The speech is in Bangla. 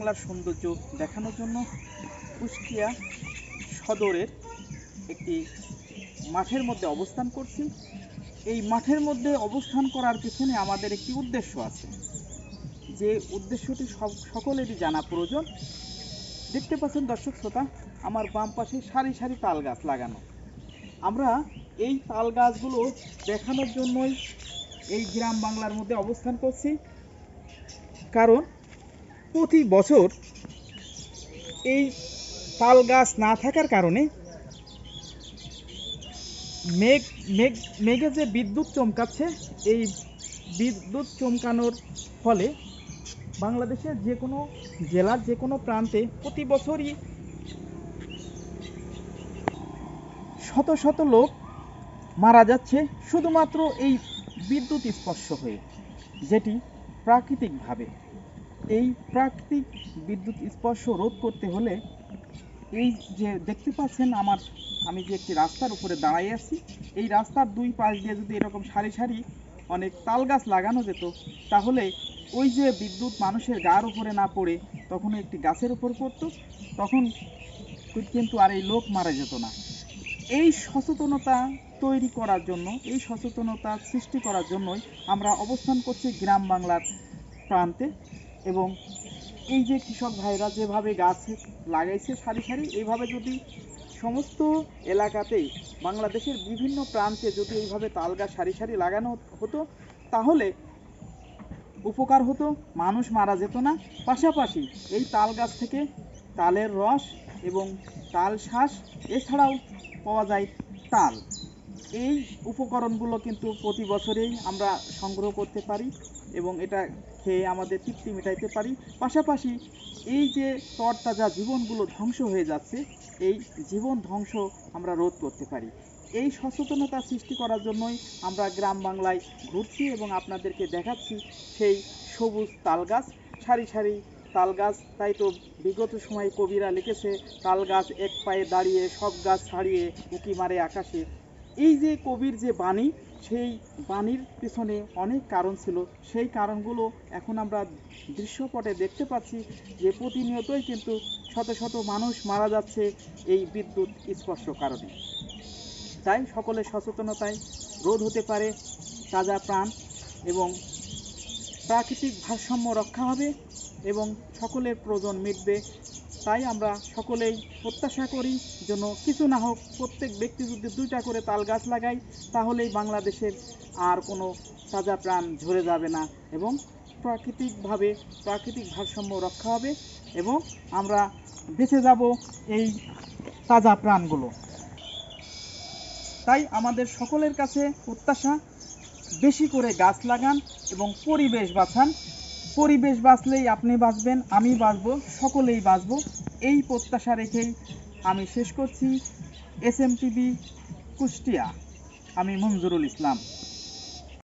বাংলার সৌন্দর্য দেখানোর জন্য কুষ্টিয়া সদরের একটি মাঠের মধ্যে অবস্থান করছি। এই মাঠের মধ্যে অবস্থান করার পিছনে আমাদের একটি উদ্দেশ্য আছে। যে উদ্দেশ্যটি সব সকলেরই জানা প্রয়োজন। দেখতে পাচ্ছেন দর্শক শ্রোতা, আমার বাম পাশে সারি সারি তাল গাছ লাগানো। আমরা এই তাল গাছগুলো দেখানোর জন্যই এই গ্রাম বাংলার মধ্যে অবস্থান করছি। কারণ প্রতি বছর এই তাল গাছ না থাকার কারণে মেঘ মেঘ, মেঘে যে বিদ্যুৎ চমকাচ্ছে, এই বিদ্যুৎ চমকানোর ফলে বাংলাদেশের যে কোনো জেলার যে কোনো প্রান্তে প্রতি বছরই শত শত লোক মারা যাচ্ছে শুধুমাত্র এই বিদ্যুৎ স্পর্শ হয়ে, যেটি প্রাকৃতিকভাবে। এই প্রাকৃতিক বিদ্যুৎ স্পর্শ রোধ করতে হলে এই যে দেখতে পাচ্ছেন আমার, আমি যে একটি রাস্তার উপরে দাঁড়াই আছি, এই রাস্তার দুই পাশ দিয়ে যদি এরকম সারি সারি অনেক তাল গাছ লাগানো যেত, তাহলে ওই যে বিদ্যুৎ মানুষের গার উপরে না পড়ে তখন একটি গাছের উপর পড়তো, তখন কিন্তু আর এই লোক মারা যেত না। এই সচেতনতা তৈরি করার জন্য, এই সচেতনতা সৃষ্টি করার জন্যই আমরা অবস্থান করছি গ্রাম বাংলার প্রান্তে। এবং এই যে কৃষক ভাইরা যেভাবে গাছ লাগাইছে সারি সারি, এইভাবে যদি সমস্ত এলাকাতেই বাংলাদেশের বিভিন্ন প্রান্তে যদি এইভাবে তাল গাছ সারি সারি লাগানো হতো, তাহলে উপকার হতো, মানুষ মারা যেত না। পাশাপাশি এই তাল গাছ থেকে তালের রস এবং তাল শ্বাস এছাড়াও পাওয়া যায় তাল। এই উপকরণগুলো কিন্তু প্রতি বছরেই আমরা সংগ্রহ করতে পারি এবং এটা খেয়ে আমাদের তৃপ্তি মেটাইতে পারি। পাশাপাশি এই যে তরতাজা জীবনগুলো ধ্বংস হয়ে যাচ্ছে, এই জীবন ধ্বংস আমরা রোধ করতে পারি। এই সচেতনতা সৃষ্টি করার জন্যই আমরা গ্রাম বাংলায় ঘুরছি এবং আপনাদেরকে দেখাচ্ছি সেই সবুজ তাল গাছ সারি সারি তাল গাছ তাই তো বিগত সময় কবিরা লিখেছে তাল গাছ এক পায়ে দাঁড়িয়ে, সব গাছ ছাড়িয়ে, উঁকি মারে আকাশে। এই যে কবির যে বাণী, সেই বাণীর পিছনে অনেক কারণ ছিল। সেই কারণগুলো এখন আমরা দৃশ্যপটে দেখতে পাচ্ছি যে প্রতিনিয়তই কিন্তু শত শত মানুষ মারা যাচ্ছে এই বিদ্যুৎ স্পর্শ কারণে। তাই সকলের সচেতনতায় রোধ হতে পারে তাজা প্রাণ এবং প্রাকৃতিক ভারসাম্য রক্ষা হবে এবং সকলের প্রয়োজন মিটবে তাই আমরা সকলেই প্রত্যাশা করি যেন কিছু না হোক প্রত্যেক ব্যক্তি যদি দুইটা করে তাল গাছ লাগাই তাহলেই বাংলাদেশের আর কোনো তাজা প্রাণ ঝরে যাবে না এবং প্রাকৃতিকভাবে প্রাকৃতিক ভারসাম্য রক্ষা হবে এবং আমরা বেঁচে যাব এই তাজা প্রাণগুলো। তাই আমাদের সকলের কাছে প্রত্যাশা, বেশি করে গাছ লাগান এবং পরিবেশ বাঁচান। পরিবেশ বাঁচলেই আপনি বাঁচবেন, আমি বাঁচব, সকলেই বাঁচব। এই প্রত্যাশা রেখেই আমি শেষ করছি। S M TV, Kushtia. আমি মঞ্জুরুল ইসলাম।